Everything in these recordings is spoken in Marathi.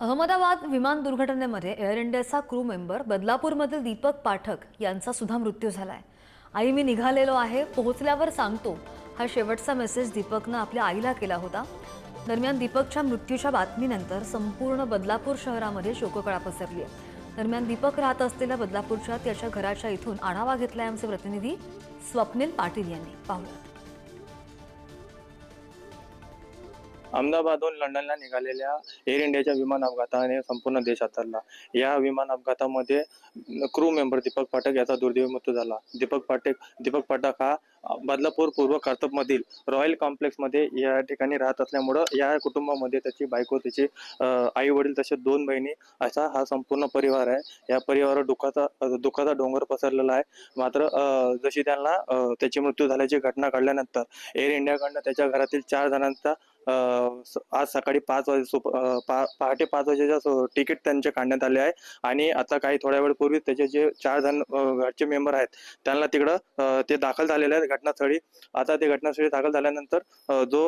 अहमदाबाद विमान दुर्घटनेमध्ये एअर इंडियाचा क्रू मेंबर बदलापूरमधील दीपक पाठक यांचा सुद्धा मृत्यू आहे आई मी निघालेलो आहे पोहोचल्यावर सांगतो. हा शेवटचा मेसेज दीपकनं आपल्या आईला केला होता. दरम्यान दीपकच्या मृत्यूच्या बातमीनंतर संपूर्ण बदलापूर शहरामध्ये शोककळा पसरली आहे दरम्यान दीपक राहत असलेल्या बदलापूरच्या त्याच्या घराच्या इथून आढावा घेतलाय आमचे प्रतिनिधी स्वप्नील पाटील यांनी. पाहुयात अहमदाबादहून लंडनला निघालेल्या एअर इंडियाच्या विमान अपघाताने संपूर्ण देश हादरला या विमान अपघातामध्ये क्रू मेंबर दीपक पाठक याचा दुर्दैवी मृत्यू झाला. दीपक पाठक दीपक पाठक हा बदलापूर पूर्व कर्तबमधील रॉयल कॉम्प्लेक्समध्ये या ठिकाणी राहत असल्यामुळं या कुटुंबामध्ये त्याची बायको त्याची आई वडील तसे दोन बहिणी असा हा संपूर्ण परिवार आहे. या परिवारावर दुःखाचा दुःखाचा डोंगर पसरलेला आहे. मात्र जशी त्यांना त्याची मृत्यू झाल्याची घटना घडल्यानंतर एअर इंडियाकडनं त्याच्या घरातील चार जणांचा अ, आज सकाळी पाच वाजे पहाटे पाच वाजेच्या तिकीट त्यांचे काढण्यात आले आहे. आणि आता काही थोड्या वेळ पूर्वी त्याचे जे चार जण घरचे मेंबर आहेत त्यांना तिकडं ते दाखल झालेले आहेत. घटनास्थळी आता ते घटनास्थळी दाखल झाल्यानंतर जो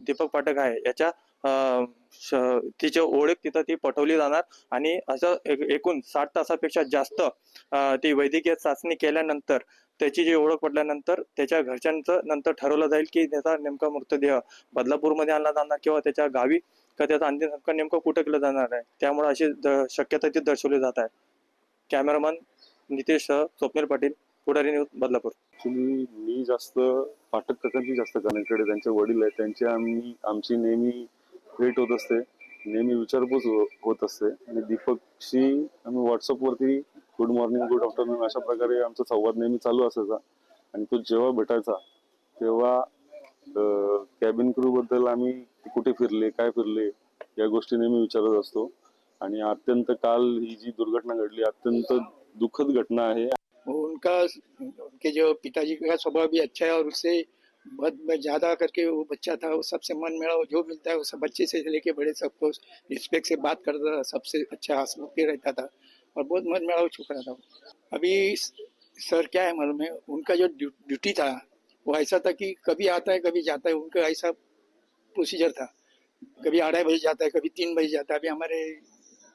दीपक पाठक आहे याच्या तिची ओळख तिथं ती पटवली जाणार आणि असं एकूण साठ तासापेक्षा जास्त ती वैद्यकीय चाचणी केल्यानंतर त्याची जी ओळख पडल्यानंतर त्याच्या घरच्यांचं नंतर ठरवलं जाईल की त्याचा नेमका मृतदेह बदलापूरमध्ये आणला जाणार किंवा त्याच्या गावी का त्याचा अंतिम संस्कार नेमकं कुठं केलं जाणार आहे? त्यामुळे अशी शक्यता ती दर्शवली जात आहे. कॅमेरामन नितेश स्वप्नील पाटील पुढारी न्यूज बदलापूर तुम्ही मी जास्त पाठक काकांची जास्त कनेक्टेड आहे. त्यांचे वडील आहेत. त्यांची आम्ही आमची नेहमी भेट होत असते. नेहमी विचारपूस हो, होत असते. आणि दीपकशी आम्ही व्हॉट्सअपवरती गुड मॉर्निंग गुड आफ्टरनून अशा प्रकारे आमचा संवाद नेहमी चालू असायचा. आणि तो जेव्हा भेटायचा तेव्हा कॅबिन क्रू बद्दल आम्ही कुठे फिरले काय फिरले या गोष्टी नेहमी विचारत असतो. आणि अत्यंत काल ही जी दुर्घटना घडली अत्यंत दुःखद घटना आहे. उनका, उनके जो पिताजी का स्वभाव भी अच्छा है और उससे बहुत ज़्यादा करके वो बच्चा था, वो सबसे मन मेरा जो मिलता है, वो सब बच्चे से लेके बड़े सबको रिस्पेक्ट से बात करता था, सबसे अच्छा हंसमुख के रहता था और बहुत मन मेरा वो छुप रहा था। अभी सर क्या है मालूम है, उनका जो ड्यू- ड्यूटी था, वो ऐसा था कि कभी आता है, कभी जाता है, उनका ऐसा प्रोसीजर था। कभी अढ़ाई बजे जाता है, कभी तीन बजे जाता है। अभी हमारे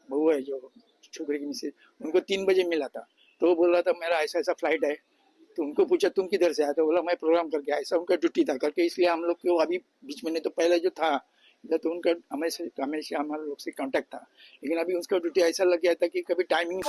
बहू है जो, छोकरे की मिसेज, उनको तीन बजे मिला था। तो बोल रहा था, मेरा ऐसा ऐसा फ़्लाइट है। तो उनको पूछा, तुम किधर से आए? तो बोला, मैं प्रोग्राम करके आया, ऐसा उनका ड्यूटी था करके। इसलिए हम लोग को अभी बीच महीने तो पहले जो था, इधर तो उनका हमेशा हमेशा हमारे लोग से कांटेक्ट था। लेकिन अभी उसका ड्यूटी ऐसा लग गया था कि कभी टाइमिंग